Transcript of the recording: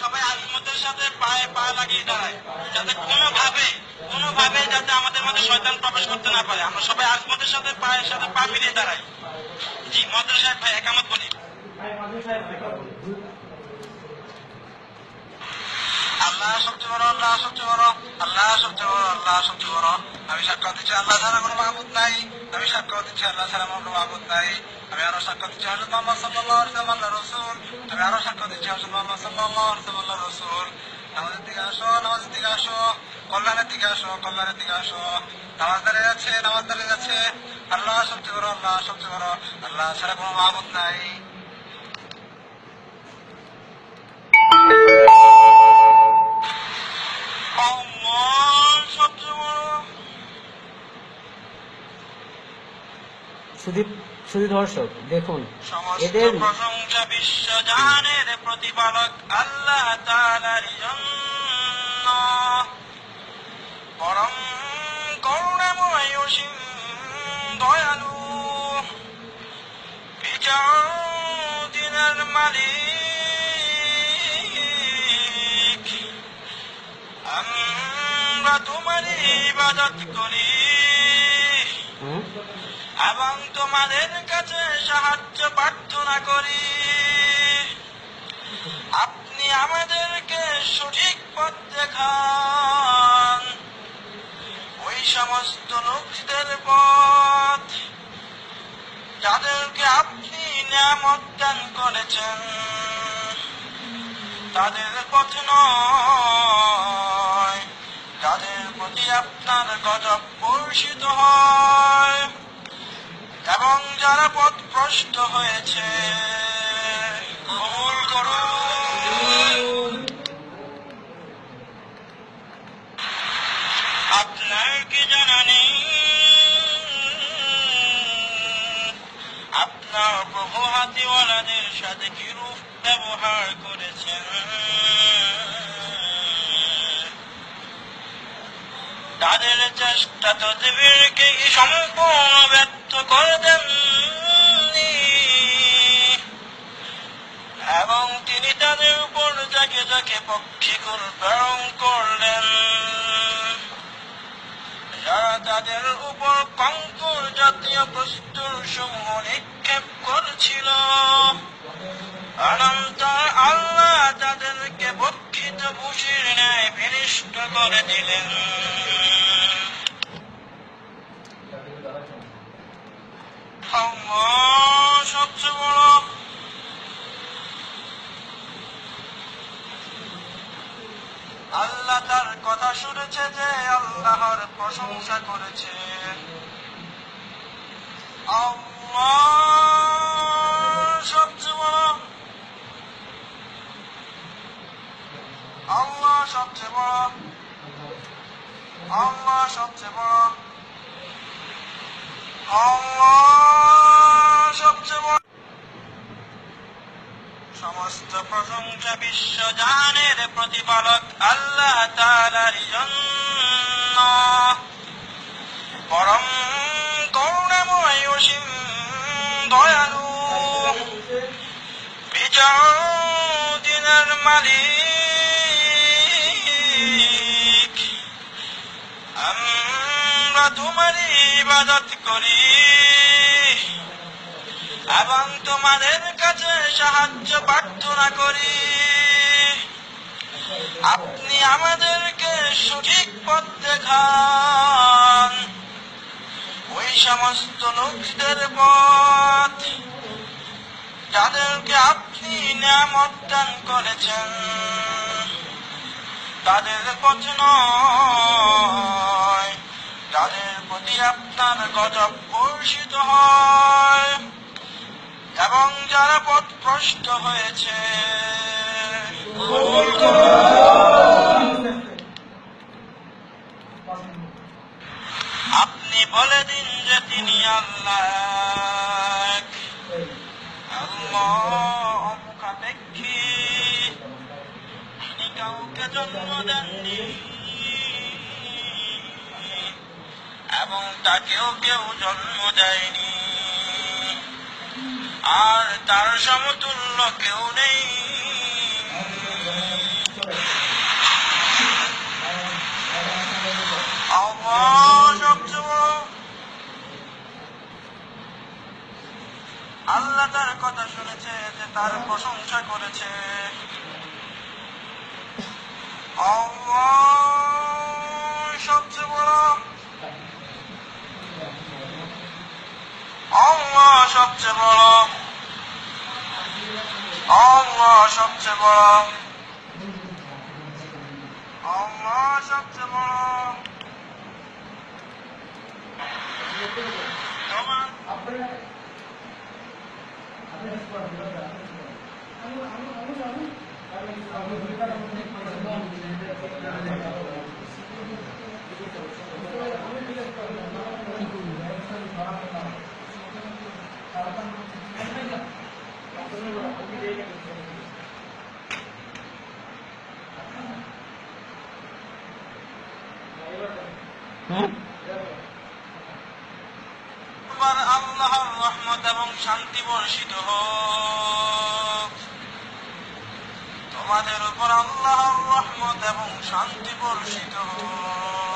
সবাই আজমতের সাথে পায়ে পায়ে লাগিয়ে দাঁড়ায়। যাতে কোনোভাবে কোনোভাবে যাতে আমাদের মধ্যে শয়তান প্রবেশ করতে না পারে। আমরা সবাই আজমতের সাথে পায়ের সাথে পা মিলিয়ে দাঁড়াই। জি মদ্র সাহেব ভাই, একামত বলি। আল্লাহ সবচেয়ে বড়, আল্লাহ সবচেয়ে বড়, আল্লাহ সবচেয়ে বড়, আল্লাহ সবচেয়ে বড়। আমি সাক্ষ্য দিচ্ছি, আল্লাহ ছাড়া কোনো মাহবুদ নাই। আমি সাক্ষ্য দিচ্ছি আল্লাহ ছাড়া কোনো মাহবুদ নাই আমি আরও সাক্ষ্য দিচ্ছি হজরত মোহাম্মদ সাল্লাহ আলাইহি ওয়াসাল্লাম আল্লাহ রসুল। আমি আরও সাক্ষ্য দিচ্ছি হজরত মোহাম্মদ সাল্লাহ আলাইহি ওয়াসাল্লাম আল্লাহ রসুল। নামাজের দিকে আসো, নামাজের দিকে আসো, কল্যাণের দিকে আসো, কল্যাণের দিকে আসো। নামাজ দাঁড়িয়ে যাচ্ছে, নামাজ দাঁড়িয়ে যাচ্ছে। আল্লাহ সবচেয়ে বড়, আল্লাহ সবচেয়ে বড়, আল্লাহ ছাড়া কোনো মাহবুদ নাই। দর্শক দেখুন। এদের প্রশংসা বিশ্ব জাহানের প্রতিপালক আল্লাহ তাআলার জন্য। পরম করুণাময় অসীম দয়ালু। বিচার দিনের মালিক। আমরা তোমার ইবাদত করি? এবং তোমাদের কাছে সাহায্য প্রার্থনা করি। আপনি আমাদেরকে সঠিক পথ দেখান। ওই সমস্ত লোকদের পথ, যাদেরকে আপনি নিয়ামত দান করেছেন, তাদের পথ নয়, যাদের প্রতি আপনার গজব বর্ষিত হয়। এবং যারা পথ ভ্রষ্ট হয়েছে, কবুল করুন আপনার কি জানা নেই? আপনার প্রভু হাতিওয়ালাদের সাথে কিরূপ ব্যবহার করেছেন? তাদের চেষ্টা তদবিরকে সম্পূর্ণ ব্যর্থ করে যারা তাদের উপর কঙ্কর জাতীয় প্রস্তুর সমূহ নিক্ষেপ করেছিল। অনন্তর আল্লাহ তাদেরকে বক্ষিত ভূষির ন্যায় বিনিষ্ট করে দিলেন। সবচেয়ে বড় আল্লাহ তার কথা শুনেছে যে আল্লাহর প্রশংসা করেছে। সবচেয়ে আল্লাহ সবচেয়ে বড়। আল্লাহ সবচেয়ে বড়। আল্লাহ সমস্ত প্রশংসা বিশ্ব জাহানের প্রতিপালক আল্লাহ তাআলার জন্য। পরম করুণাময় অসীম দয়ালু। বিচার মালিক। আমরা তোমার ইবাদত করি। এবং তোমাদের কাছে সাহায্য প্রার্থনা করি। আপনি আমাদেরকে সঠিক পথ দেখান। ওই সমস্ত লোকদের পথ। তাদেরকে আপনি নিয়ামত দান করেছেন, তাদের পথ নয়। যাদের প্রতি আপনার গজব বর্ষিত হয় এবং যারা পথ ভ্রষ্ট হয়েছে। আপনি বলে দিন যে তিনি। আল্লাহ। অমুখাপেক্ষী তিনি কাউকে জন্ম দেননি। এবং তাকেও কেউ জন্ম দেয়নি। আর তার সমতুল্য কেউ নেই। আল্লাহ তার কথা শুনেছে যে তার প্রশংসা করেছে। সবচেয়ে বড় আল্লাহ সবচেয়ে বড় আল্লাহ সবচেয়ে বড় আল্লাহ সবচেয়ে বড় তোমার তোমার আল্লাহর রহমত এবং শান্তি বর্ষিত হোক। তোমাদের উপর আল্লাহর রহমত এবং শান্তি বর্ষিত হোক।